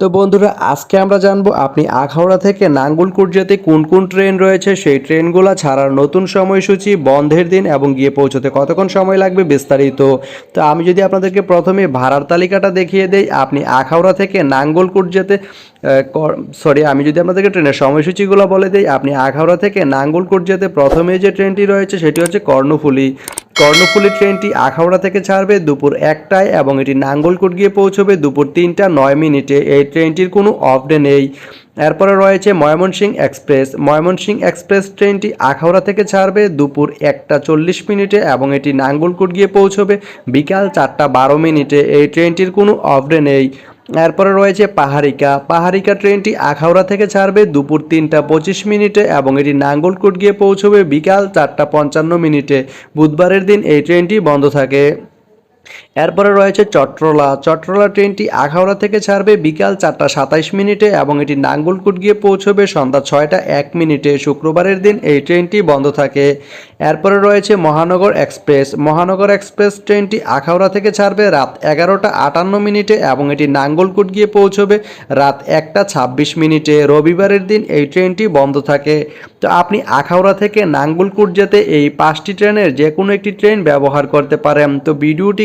তো বন্ধুরা, আজকে আমরা জানব আপনি আখাউড়া থেকে নাঙ্গুলকুট যেতে কোন কোন ট্রেন রয়েছে? সেই ট্রেনগুলো ছাড়ার নতুন সময়সূচি, বন্ধের দিন এবং গিয়ে পৌঁছতে কতক্ষণ সময় লাগবে বিস্তারিত? তো আমি যদি আপনাদেরকে প্রথমে ভাড়ার তালিকাটা দেখিয়ে দেই, আপনি আখাউড়া থেকে নাঙ্গলকুট যেতে সরি আমি যদি আপনাদেরকে ট্রেনের সময়সূচিগুলো বলে দিই, আপনি আখাউড়া থেকে নাঙ্গলকুট যেতে প্রথমে যে ট্রেনটি রয়েছে, সেটি হচ্ছে কর্ণফুলি। কর্ণফুলি ট্রেনটি আখাউড়া থেকে ছাড়বে দুপুর একটায় এবং এটি নাঙ্গলকোট গিয়ে পৌঁছবে দুপুর তিনটা নয় মিনিটে। এই ট্রেনটির কোনো অফ ডে নেই। এরপরে রয়েছে ময়মনসিং এক্সপ্রেস। ময়মনসিং এক্সপ্রেস ট্রেনটি আখাউড়া থেকে ছাড়বে দুপুর একটা চল্লিশ মিনিটে এবং এটি নাঙ্গলকোট গিয়ে পৌঁছবে বিকাল চারটা বারো মিনিটে। এই ট্রেনটির কোনো অফ ডে নেই। এরপরে রয়েছে পাহাড়িকা। পাহাড়িকা ট্রেনটি আখাউড়া থেকে ছাড়বে দুপুর তিনটা পঁচিশ মিনিটে এবং এটি নাঙ্গলকোট গিয়ে পৌঁছবে বিকাল চারটা পঞ্চান্ন মিনিটে। বুধবারের দিন এই ট্রেনটি বন্ধ থাকে। এরপরে রয়েছে চট্রলা। চট্রলা ট্রেনটি আখাউড়া থেকে ছাড়বে বিকাল চারটা সাতাইশ মিনিটে এবং এটি নাঙ্গলকুট গিয়ে পৌঁছবে সন্ধ্যা ছয়টা এক মিনিটে। শুক্রবারের দিন এই ট্রেনটি বন্ধ থাকে। এরপরে রয়েছে মহানগর এক্সপ্রেস। মহানগর এক্সপ্রেস ট্রেনটি আখাউড়া থেকে ছাড়বে রাত এগারোটা আটান্ন মিনিটে এবং এটি নাঙ্গলকুট গিয়ে পৌঁছবে রাত একটা ছাব্বিশ মিনিটে। রবিবারের দিন এই ট্রেনটি বন্ধ থাকে। তো আপনি আখাউড়া থেকে নাঙ্গলকুট যেতে এই পাঁচটি ট্রেনের যে কোনো একটি ট্রেন ব্যবহার করতে পারেন। তো ভিডিওটি